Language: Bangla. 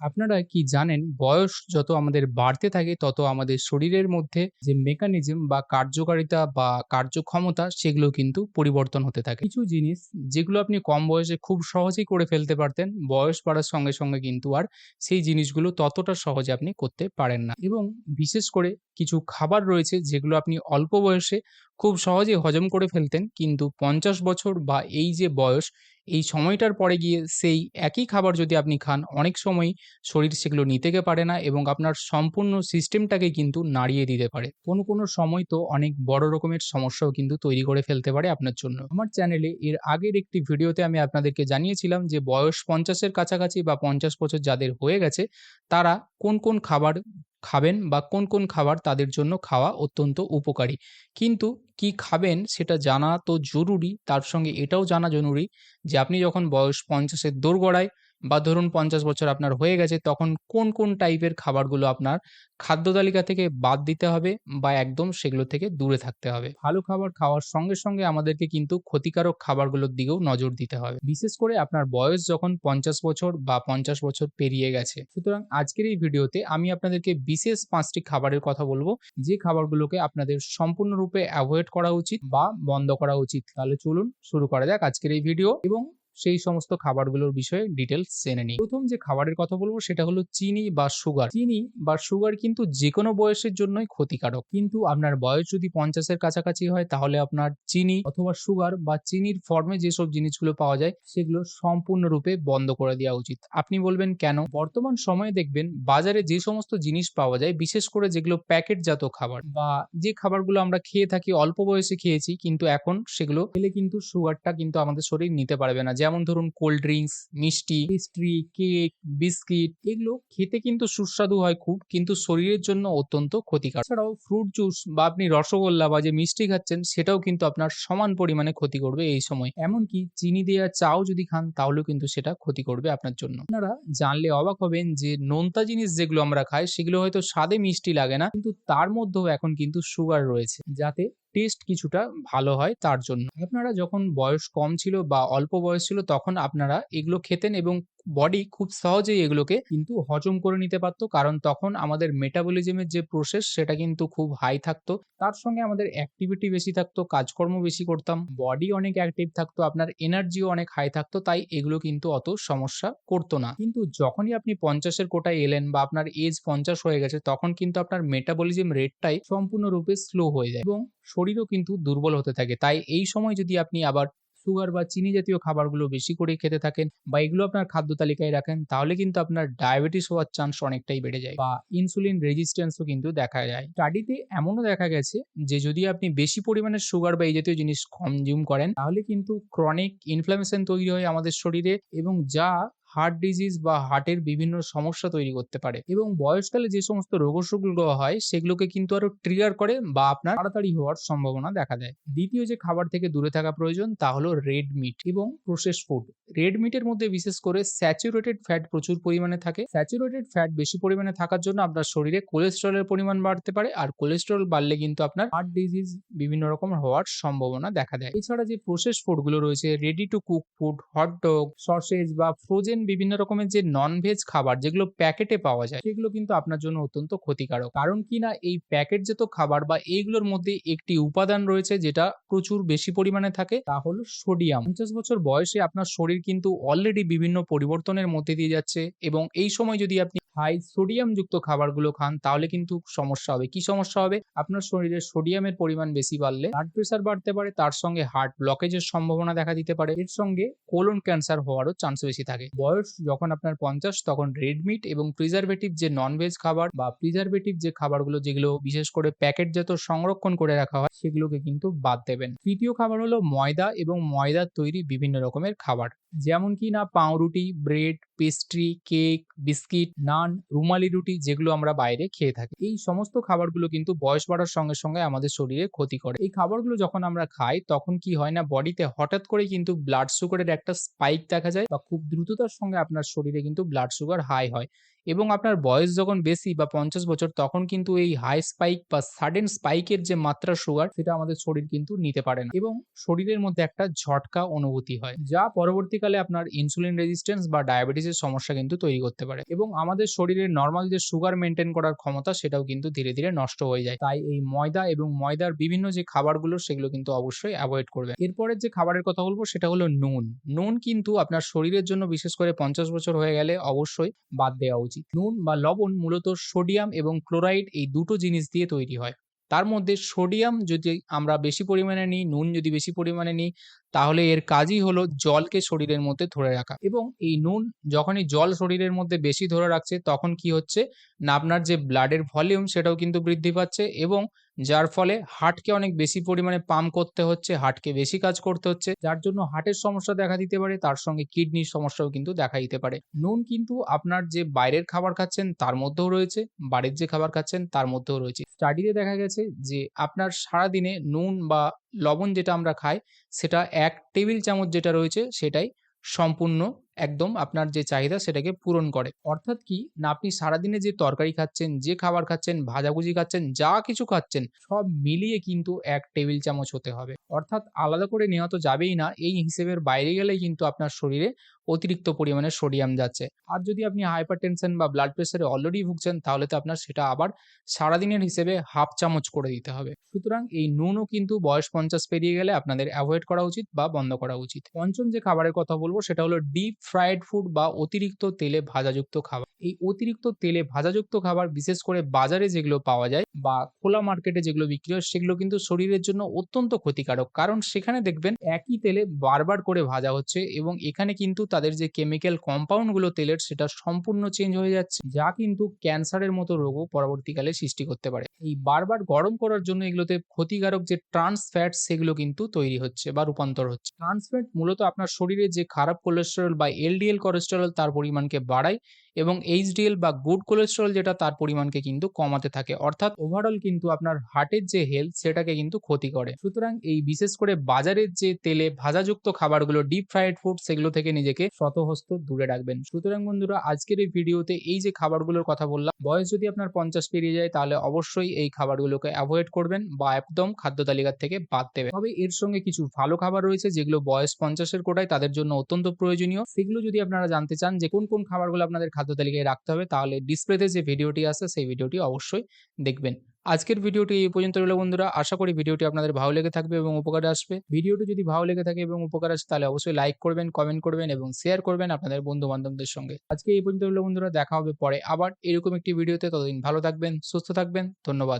আপনারা কি জানেন, বয়স যত আমাদের বাড়তে থাকে, তত আমাদের শরীরের মধ্যে যে মেকানিজম বা কার্যকারিতা বা কার্যক্ষমতা, সেগুলো কিন্তু পরিবর্তন হতে থাকে। কিছু জিনিস যেগুলো আপনি কম বয়সে খুব সহজেই করে ফেলতে পারতেন, বয়স বাড়ার সঙ্গে সঙ্গে কিন্তু আর সেই জিনিসগুলো ততটা সহজে আপনি করতে পারেন না। এবং বিশেষ করে কিছু খাবার রয়েছে, যেগুলো আপনি অল্প বয়সে খুব সহজেই হজম করে ফেলতেন, কিন্তু পঞ্চাশ বছর বা এই যে বয়স এই সময়টার পরে গিয়ে সেই একই খাবার যদি আপনি খান, অনেক সময় শরীর সেগুলো নিতেকে পারে না এবং আপনার সম্পূর্ণ সিস্টেমটাকে কিন্তু নাড়িয়ে দিতে পারে। কোনো কোনো সময় তো অনেক বড় রকমের সমস্যাও কিন্তু তৈরি করে ফেলতে পারে আপনার জন্য। আমার চ্যানেলে এর আগের একটি ভিডিওতে আমি আপনাদেরকে জানিয়েছিলাম যে বয়স পঞ্চাশের কাছাকাছি বা পঞ্চাশ বছর যাদের হয়ে গেছে, তারা কোন কোন খাবার খাবেন বা কোন কোন খাবার তাদের জন্য খাওয়া অত্যন্ত উপকারী। কিন্তু কি খাবেন সেটা জানা তো জরুরি, তার সঙ্গে এটাও জানা জরুরি যে আপনি যখন বয়স পঞ্চাশের দোরগোড়ায় বা ধরুন পঞ্চাশ বছর আপনার হয়ে গেছে, তখন কোন কোন টাইপের খাবারগুলো আপনার খাদ্য তালিকা থেকে বাদ দিতে হবে বা একদম সেগুলো থেকে দূরে থাকতে হবে? ভালো খাবার খাওয়ার সঙ্গে সঙ্গে আমাদেরকে কিন্তু ক্ষতিকারক খাবারগুলোর দিকেও নজর দিতে হবে। বিশেষ করে আপনার বয়স যখন পঞ্চাশ বছর বা পঞ্চাশ বছর পেরিয়ে গেছে। সুতরাং আজকের এই ভিডিওতে আমি আপনাদেরকে বিশেষ পাঁচটি খাবারের কথা বলব, যে খাবারগুলোকে আপনাদের সম্পূর্ণরূপে অ্যাভয়েড করা উচিত বা বন্ধ করা উচিত। তাহলে চলুন শুরু করা যাক আজকের এই ভিডিও এবং সেই সমস্ত খাবারগুলোর বিষয়ে ডিটেলস জেনে নিই। প্রথম যে খাবারের কথা বলব সেটা হলো চিনি বা সুগার চিনি বা সুগার কিন্তু যে কোনো বয়সের জন্যই ক্ষতিকারক। কিন্তু আপনার বয়স যদি পঞ্চাশের কাছাকাছি হয়, তাহলে আপনার চিনি অথবা সুগার বা চিনির ফর্মে যেসব জিনিসগুলো পাওয়া যায়, সেগুলো সম্পূর্ণরূপে বন্ধ করে দেওয়া উচিত। আপনি বলবেন, কেন? বর্তমান সময়ে দেখবেন, বাজারে যে সমস্ত জিনিস পাওয়া যায়, বিশেষ করে যেগুলো প্যাকেটজাত খাবার বা যে খাবারগুলো আমরা খেয়ে থাকি, অল্প বয়সে খেয়েছি, কিন্তু এখন সেগুলো খেলে কিন্তু সুগারটা কিন্তু আমাদের শরীর নিতে পারবে না। যেমন ধরুন কোল্ড ড্রিঙ্কস মিষ্টি পেস্ট্রি কেক বিস্কিট এগুলো খেতে কিন্তু সুস্বাদু হয় খুব, কিন্তু শরীরের জন্য অত্যন্ত ক্ষতিকারক। এছাড়াও ফ্রুট জুস বা আপনি রসগোল্লা বা যে মিষ্টি খাচ্ছেন, সেটাও কিন্তু আপনার সমান পরিমাণে ক্ষতি করবে এই সময়। এমনকি চিনি দেওয়া চাও যদি খান, তাহলেও কিন্তু সেটা ক্ষতি করবে আপনার জন্য। আপনারা জানলে অবাক হবেন যে নোনতা জিনিস যেগুলো আমরা খাই, সেগুলো হয়তো স্বাদে মিষ্টি লাগে না, কিন্তু তার মধ্যেও এখন কিন্তু সুগার রয়েছে, যাতে টেস্ট কিছুটা ভালো হয় তার জন্য। আপনারা যখন বয়স কম ছিল বা অল্প বয়স ছিল, তখন আপনারা এগুলো খেতেন এবং বডি খুব সহজেই এগুলোকে কিন্তু হজম করে নিতে পারতো। কারণ তখন আমাদের মেটাবলিজমের যে প্রসেস সেটা কিন্তু খুব হাই থাকতো। তার সঙ্গে আমাদের অ্যাক্টিভিটি বেশি থাকতো, কাজকর্ম বেশি করতাম। বডি অনেক অ্যাক্টিভ থাকতো, আপনার এনার্জিও অনেক হাই থাকতো, তাই এগুলো কিন্তু অত সমস্যা করতো না। কিন্তু যখনই আপনি পঞ্চাশের কোটায় এলেন বা আপনার এজ পঞ্চাশ হয়ে গেছে, তখন কিন্তু আপনার মেটাবলিজম রেটটাই সম্পূর্ণরূপে স্লো হয়ে যায় এবং শরীরও কিন্তু দুর্বল হতে থাকে। তাই এই সময় যদি আপনি আবার সুগার বা চিনি জাতীয় খাবারগুলো বেশি করে খেতে থাকেন বা এগুলো আপনার খাদ্য তালিকায় রাখেন, তাহলে কিন্তু আপনার ডায়াবেটিস হওয়ার চান্স অনেকটাই বেড়ে যায় বা ইনসুলিন রেজিস্ট্যান্সও কিন্তু দেখা যায়। স্টাডিতে এমনও দেখা গেছে যে যদি আপনি বেশি পরিমাণে সুগার বা এই জাতীয় জিনিস কনজিউম করেন, তাহলে কিন্তু ক্রনিক ইনফ্লামেশন তৈরি হয় আমাদের শরীরে এবং যা হার্ট ডিজিজ বা হার্টের বিভিন্ন সমস্যা তৈরি করতে পারে। এবং বয়সকালে যে সমস্ত রোগ রোগসুখগুলো হয়, সেগুলোকে কিন্তু আরও ট্রিগার করে বা আপনার তাড়াতাড়ি হওয়ার সম্ভাবনা দেখা দেয়। দ্বিতীয় যে খাবার থেকে দূরে থাকা প্রয়োজন, তা হলো রেড মিট এবং প্রসেস ফুড রেড মিটের মধ্যে বিশেষ করে স্যাচুরেটেড ফ্যাট প্রচুর পরিমাণে থাকে। স্যাচুরেটেড ফ্যাট বেশি পরিমাণে থাকার জন্য আপনার শরীরে কোলেস্ট্রলের পরিমাণ বাড়তে পারে আর কোলেস্ট্রল বাড়লে কিন্তু আপনার হার্ট ডিজিজ বিভিন্ন রকম হওয়ার সম্ভাবনা দেখা দেয়। এছাড়া যে প্রসেস ফুডগুলো রয়েছে ready to cook food hot dog sausage বা ফ্রোজেন বিভিন্ন রকমের যে নন ভেজ খাবার যেগুলো প্যাকেটে পাওয়া যায়, সেগুলো কিন্তু আপনার জন্য অত্যন্ত ক্ষতিকারক। কারণ কি না, এই প্যাকেট প্যাকেটজাত খাবার বা এইগুলোর মধ্যে একটি উপাদান রয়েছে যেটা প্রচুর বেশি পরিমাণে থাকে, তা হলো সোডিয়াম পঞ্চাশ বছর বয়সে আপনার শরীর কিন্তু অলরেডি বিভিন্ন পরিবর্তনের মধ্যে দিয়ে যাচ্ছে এবং এই সময় যদি আপনি হাই সোডিয়াম যুক্ত খাবারগুলো খান, তাহলে কিন্তু সমস্যা হবে। কি সমস্যা হবে? আপনার শরীরে সোডিয়ামের পরিমাণ বেশি বাড়লে ব্লাড প্রেশার বাড়তে পারে, তার সঙ্গে হার্ট ব্লকেজের সম্ভাবনা দেখা দিতে পারে। এর সঙ্গে কোলন ক্যান্সার হওয়ারও চান্স বেশি থাকে। বয়স যখন আপনার পঞ্চাশ, তখন রেড মিট এবং প্রিজারভেটিভ যে নন ভেজ খাবার বা প্রিজারভেটিভ যে খাবারগুলো যেগুলো বিশেষ করে প্যাকেটজাত সংরক্ষণ করে রাখা হয়, সেগুলোকে কিন্তু বাদ দেবেন। তৃতীয় খাবার হলো ময়দা এবং ময়দার তৈরি বিভিন্ন রকমের খাবার। যেমন কি না পাউরুটি, bread pastry cake biscuit naan রুমালি রুটি যেগুলো আমরা বাইরে খেয়ে থাকি। এই সমস্ত খাবারগুলো কিন্তু বয়স বাড়ার সঙ্গে সঙ্গে আমাদের শরীরে ক্ষতি করে। এই খাবারগুলো যখন আমরা খাই, তখন কি হয় না, বডিতে হঠাৎ করে কিন্তু ব্লাড সুগারের একটা স্পাইক দেখা যায় বা খুব দ্রুততার সঙ্গে আপনার শরীরে কিন্তু ব্লাড সুগার হাই হয়। এবং আপনার বয়স যখন বেশি বা ৫০ বছর, তখন কিন্তু এই হাই স্পাইক বা সাডেন স্পাইকের যে মাত্রা সুগার সেটা আমাদের শরীর কিন্তু নিতে পারে না এবং শরীরের মধ্যে একটা ঝটকা অনুভূতি হয়, যা পরবর্তীকালে আপনার ইনসুলিন রেজিস্ট্যান্স বা ডায়াবেটিসের সমস্যা কিন্তু তৈরি করতে পারে এবং আমাদের শরীরের নর্মাল যে সুগার মেনটেন করার ক্ষমতা, সেটাও কিন্তু ধীরে ধীরে নষ্ট হয়ে যায়। তাই এই ময়দা এবং ময়দার বিভিন্ন যে খাবারগুলো, সেগুলো কিন্তু অবশ্যই অ্যাভয়েড করবে এরপরের যে খাবারের কথা বলব, সেটা হলো নুন। নুন কিন্তু আপনার শরীরের জন্য বিশেষ করে পঞ্চাশ বছর হয়ে গেলে অবশ্যই বাদ দেওয়া উচিত। নুন বা লবণ মূলত সোডিয়াম এবং ক্লোরাইড এই দুটো জিনিস দিয়ে তৈরি হয়। তার মধ্যে সোডিয়াম যদি আমরা বেশি পরিমাণে নিই, নুন যদি বেশি পরিমাণে নিই, তাহলে এর কাজই হলো জলকে শরীরের মধ্যে ধরে রাখা। এবং এই নুন যখনই জল শরীরের মধ্যে বেশি ধরে রাখছে, তখন কি হচ্ছে? না আপনার যে ব্লাডের ভলিউম সেটাও কিন্তু বৃদ্ধি পাচ্ছে এবং যার ফলে হার্টকে অনেক বেশি পরিমাণে পাম্প করতে হচ্ছে হার্টকে বেশি কাজ করতে হচ্ছে, যার জন্য হার্টের সমস্যা দেখা দিতে পারে, তার সঙ্গে কিডনির সমস্যাও কিন্তু দেখা দিতে পারে। নুন কিন্তু আপনার যে বাইরের খাবার খাচ্ছেন, তার মধ্যেও রয়েছে, বাড়ির যে খাবার খাচ্ছেন, তার মধ্যেও রয়েছে। স্টাডিতে দেখা গেছে যে আপনার সারাদিনে নুন বা লবণ যেটা আমরা খাই, সেটা এক টেবিল চামচ যেটা রয়েছে, সেটাই সম্পূর্ণ একদম আপনার যে চাহিদা সেটাকে পূরণ করে। অর্থাৎ কি? না আপনি সারাদিনে যে তরকারি খাচ্ছেন, যে খাবার খাচ্ছেন, ভাজাভুজি খাচ্ছেন, যা কিছু খাচ্ছেন, সব মিলিয়ে কিন্তু এক টেবিল চামচ হতে হবে। অর্থাৎ আলাদা করে নেওয়া তো যাবেই না। এই হিসেবের বাইরে গেলেই কিন্তু আপনার শরীরে অতিরিক্ত পরিমাণে সোডিয়াম যাচ্ছে। আর যদি আপনি হাইপার টেনশন বা ব্লাড প্রেশারে অলরেডি ভুগছেন, তাহলে তো আপনার সেটা আবার সারাদিনের হিসেবে হাফ চামচ করে দিতে হবে। সুতরাং এই নুনও কিন্তু বয়স পঞ্চাশ পেরিয়ে গেলে আপনাদের অ্যাভয়েড করা উচিত বা বন্ধ করা উচিত। পঞ্চম যে খাবারের কথা বলব, সেটা হলো ডিপ ফ্রাইড ফুড বা অতিরিক্ত তেলে ভাজাযুক্ত খাবার। এই অতিরিক্ত তেলে ভাজাযুক্ত খাবার, বিশেষ করে বাজারে যেগুলো পাওয়া যায় বা খোলা মার্কেটে যেগুলো বিক্রি হয়, সেগুলো কিন্তু শরীরের জন্য অত্যন্ত ক্ষতিকারক। কারণ সেখানে দেখবেন একই তেলে বারবার করে ভাজা হচ্ছে এবং এখানে কিন্তু তাদের যে কেমিক্যাল কম্পাউন্ডগুলো তেলের, সেটা সম্পূর্ণ চেঞ্জ হয়ে যাচ্ছে, যা কিন্তু ক্যান্সারের মতো রোগও পরবর্তীকালে সৃষ্টি করতে পারে। এই বারবার গরম করার জন্য এগুলোতে ক্ষতিকারক যে ট্রান্স ফ্যাট সেগুলো কিন্তু তৈরি হচ্ছে বা রূপান্তর হচ্ছে। ট্রান্স ফ্যাট মূলত আপনার শরীরে যে খারাপ কোলেস্টেরল বা এলডিএল কোলেস্টেরল তার পরিমাণকে বাড়ায় এবং এইচডিএল বা গুড কোলেস্টেরল যেটা তার পরিমাণকে কিন্তু কমাতে থাকে। অর্থাৎ ওভারঅল কিন্তু আপনার হার্টের যে হেলথ সেটাকে কিন্তু ক্ষতি করে। সুতরাং এই বিশেষ করে বাজারের যে তেলে ভাজাযুক্ত খাবারগুলো ডিপ ফ্রাইড ফুড সেগুলো থেকে নিজেকে শতহস্ত দূরে রাখবেন। সুতরাং বন্ধুরা, আজকের এই ভিডিওতে এই যে খাবারগুলোর কথা বললাম, বয়স যদি আপনার পঞ্চাশ পেরিয়ে যায়, তাহলে অবশ্যই এই খাবারগুলোকে অ্যাভয়েড করবেন বা একদম খাদ্য তালিকার থেকে বাদ দেবেন। তবে এর সঙ্গে কিছু ভালো খাবার রয়েছে, যেগুলো বয়স পঞ্চাশের কোটায় তাদের জন্য অত্যন্ত প্রয়োজনীয়। সেগুলো যদি আপনারা জানতে চান যে কোন কোন খাবারগুলো আপনাদের খাদ্য তালিকায় রাখতে হবে, তাহলে ডিসপ্লেতে যে ভিডিওটি আছে, সেই ভিডিওটি অবশ্যই দেখবেন। আজকের ভিডিওটি এই পর্যন্ত রইল বন্ধুরা, আশা করি ভিডিওটি আপনাদের ভালো লেগে থাকবে এবং উপকারে আসবে। ভিডিওটি যদি ভালো লেগে থাকে এবং উপকার আসে, তাহলে অবশ্যই লাইক করবেন কমেন্ট করবেন এবং শেয়ার করবেন আপনাদের বন্ধু বান্ধবদের সঙ্গে। আজকে এই পর্যন্ত রইল বন্ধুরা, দেখা হবে পরে আবার এরকম একটি ভিডিওতে ততদিন ভালো থাকবেন, সুস্থ থাকবেন, ধন্যবাদ।